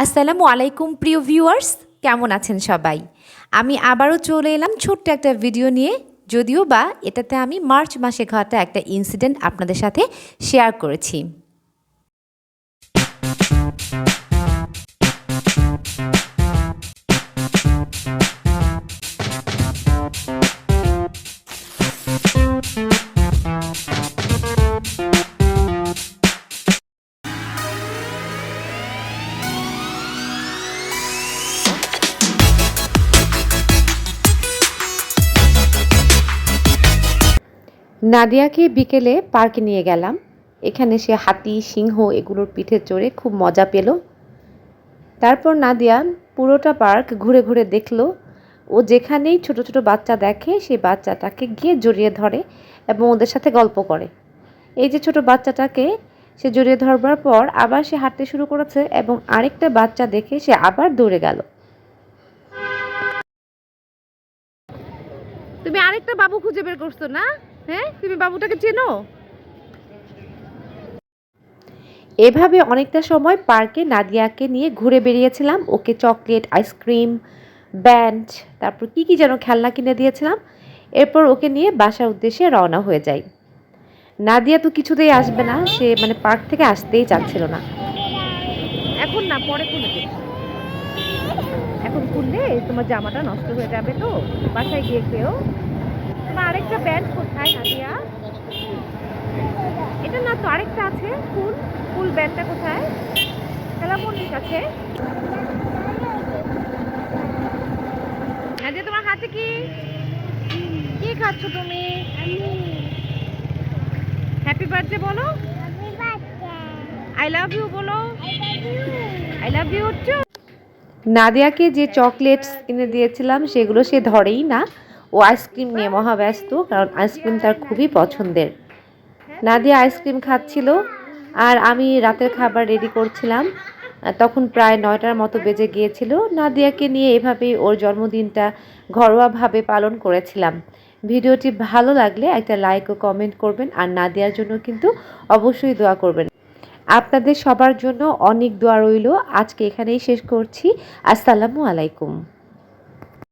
আসসালামু আলাইকুম, প্রিয় ভিউয়ার্স কেমন আছেন সবাই? আমি আবারও চলে এলাম ছোট্ট একটা ভিডিও নিয়ে। যদিও বা এটাতে আমি মার্চ মাসে ঘটা একটা ইনসিডেন্ট আপনাদের সাথে শেয়ার করেছি। নাদিয়াকে বিকেলে পার্কে নিয়ে গেলাম। এখানে সে হাতি, সিংহ এগুলোর পিঠে চড়ে খুব মজা পেল। তারপর নাদিয়া পুরোটা পার্ক ঘুরে ঘুরে দেখল। ও যেখানেই ছোট ছোট বাচ্চা দেখে, সেই বাচ্চাটাকে গিয়ে জড়িয়ে ধরে এবং ওদের সাথে গল্প করে। এই যে ছোট বাচ্চাটাকে সে জড়িয়ে ধরবার পর আবার সে হাঁটতে শুরু করেছে এবং আরেকটা বাচ্চা দেখে সে আবার দৌড়ে গেল। তুমি আরেকটা বাবু খুঁজে বের করছ না? হ্যাঁ তুমি বাবুটাকে চেনো? এভাবে অনেকটা সময় পার্কে নাদিয়াকে নিয়ে ঘুরে বেরিয়েছিলাম। ওকে চকলেট আইসক্রিম ব্যান্ড তারপর কি কি যেন খেলনা কিনে দিয়েছিলাম। এরপর ওকে নিয়ে বাসার উদ্দেশ্যে রওনা হয়ে যাই। নাদিয়া তো কিছুতেই আসবে না সে মানে পার্ক থেকে আসতেই চাচ্ছিল না। এখন না পরে খুলবে। এখন খুললে তোমার জামাটা নষ্ট হয়ে যাবে তো বাসায় গিয়ে খেয়েও তোমার আরেকটা ব্যান্ড কোথায় নাদিয়া এটা না তো আরেকটা আছে, ফুল। ফুল ব্যান্ডটা কোথায়? খেলামনির কাছে। নাদিয়া তোমার হাতে কি? কি খাচ্ছ তুমি? হ্যাপি বার্থডে বলো। আই লাভ ইউ বলো। আই লাভ ইউ টু নাদিয়াকে যে চকলেটস কিনে দিয়েছিলাম, সেগুলো সে ধরেই না। ও আইসক্রিম নিয়ে মহাব্যস্ত, কারণ আইসক্রিম তার খুবই পছন্দের। নাদিয়া আইসক্রিম খাচ্ছিল আর আমি রাতের খাবার রেডি করছিলাম। তখন প্রায় নয়টার মতো বেজে গিয়েছিল। নাদিয়াকে নিয়ে এভাবেই ওর জন্মদিনটা ঘরোয়াভাবে পালন করেছিলাম। ভিডিওটি ভালো লাগলে একটা লাইক ও কমেন্ট করবেন আর নাদিয়ার জন্য কিন্তু অবশ্যই দোয়া করবেন। আপনাদের সবার জন্য অনেক দোয়া রইল। আজকে এখানেই শেষ করছি। আসসালামু আলাইকুম।